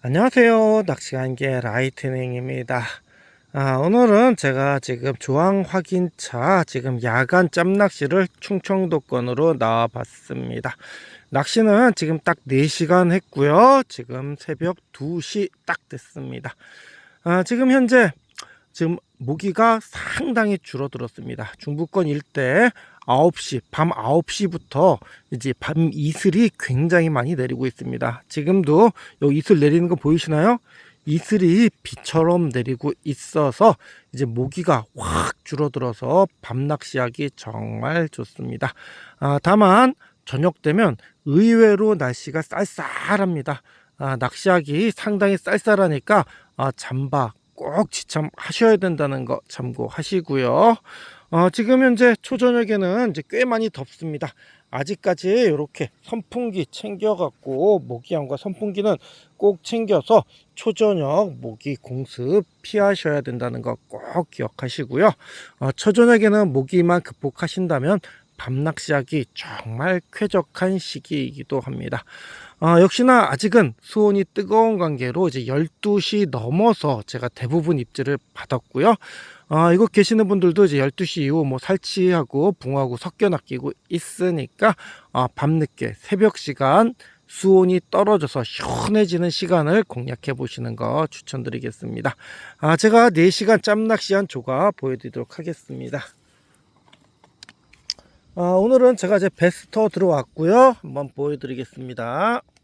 안녕하세요. 낚시간개 라이트닝입니다. 아, 오늘은 제가 지금 조항 확인차 지금 야간 짬낚시를 충청도권으로 나와 봤습니다. 낚시는 지금 딱 4시간 했고요. 지금 새벽 2시 딱 됐습니다. 아, 지금 현재 지금 모기가 상당히 줄어들었습니다. 중부권 일대 9시, 밤 9시부터 이제 밤 이슬이 굉장히 많이 내리고 있습니다. 지금도 여기 이슬 내리는 거 보이시나요? 이슬이 비처럼 내리고 있어서 이제 모기가 확 줄어들어서 밤 낚시하기 정말 좋습니다. 아, 다만 저녁 되면 의외로 날씨가 쌀쌀합니다. 아, 낚시하기 상당히 쌀쌀하니까 아, 잠바 꼭 지참하셔야 된다는 거 참고하시고요. 어, 지금 현재 초저녁에는 이제 꽤 많이 덥습니다. 아직까지 이렇게 선풍기 챙겨갖고 모기향과 선풍기는 꼭 챙겨서 초저녁 모기 공습 피하셔야 된다는 거 꼭 기억하시고요. 어, 초저녁에는 모기만 극복하신다면 밤 낚시하기 정말 쾌적한 시기이기도 합니다. 어, 역시나 아직은 수온이 뜨거운 관계로 이제 12시 넘어서 제가 대부분 입질을 받았고요. 아, 이거 계시는 분들도 이제 12시 이후 뭐 살치하고 붕하고 섞여 낚이고 있으니까 아, 밤늦게 새벽 시간 수온이 떨어져서 시원해지는 시간을 공략해 보시는 거 추천드리겠습니다. 아, 제가 4시간 짬낚시 한 조가 보여드리도록 하겠습니다. 아, 오늘은 제가 이제 베스터 들어왔고요. 한번 보여드리겠습니다. 네.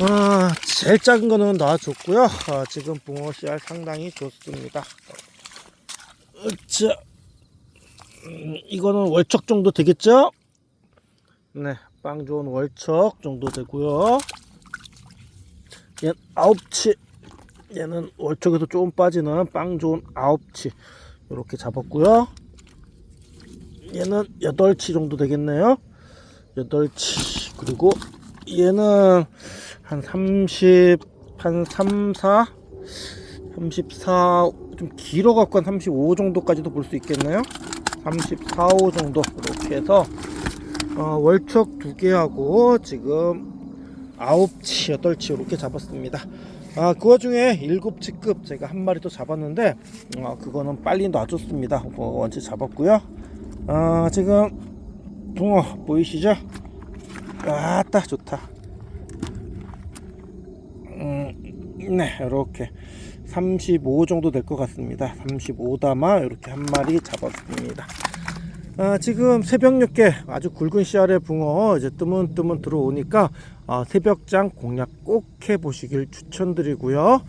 아, 제일 작은 거는 놔줬고요. 아, 지금 붕어 씨알 상당히 좋습니다. 으쌰. 음, 이거는 월척 정도 되겠죠? 네, 빵 좋은 월척 정도 되고요. 얘는 아홉치. 얘는 월척에서 조금 빠지는 빵 좋은 아홉치. 이렇게 잡았고요. 얘는 여덟치 정도 되겠네요. 여덟치. 그리고 얘는 한 30, 한 3, 4, 34, 좀 길어갖고 한 35 정도까지도 볼 수 있겠네요. 34, 5 정도 이렇게 해서 어, 월척 두 개하고 지금 9치, 8치 이렇게 잡았습니다. 아, 그 와중에 7치급 제가 한 마리 또 잡았는데 어, 그거는 빨리 놔줬습니다. 어, 원체 잡았고요. 아, 지금 붕어 보이시죠? 아따 좋다. 음, 네, 이렇게 35 정도 될 것 같습니다. 35다마 이렇게 한 마리 잡았습니다. 아, 지금 새벽녘에 아주 굵은 씨알의 붕어 이제 뜨문뜨문 들어오니까 아, 새벽장 공략 꼭 해보시길 추천드리고요.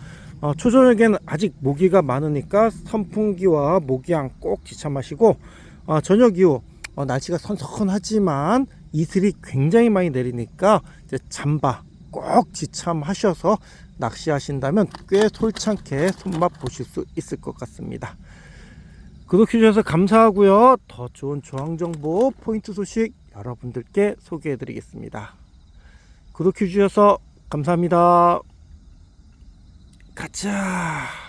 어, 초저녁에는 아직 모기가 많으니까 선풍기와 모기향 꼭 지참하시고 어, 저녁 이후 어, 날씨가 선선하지만 이슬이 굉장히 많이 내리니까 이제 잠바 꼭 지참하셔서 낚시하신다면 꽤 솔창게 손맛 보실 수 있을 것 같습니다. 구독해 주셔서 감사하고요. 더 좋은 조항 정보, 포인트 소식 여러분들께 소개해 드리겠습니다. 구독해 주셔서 감사합니다. 가자.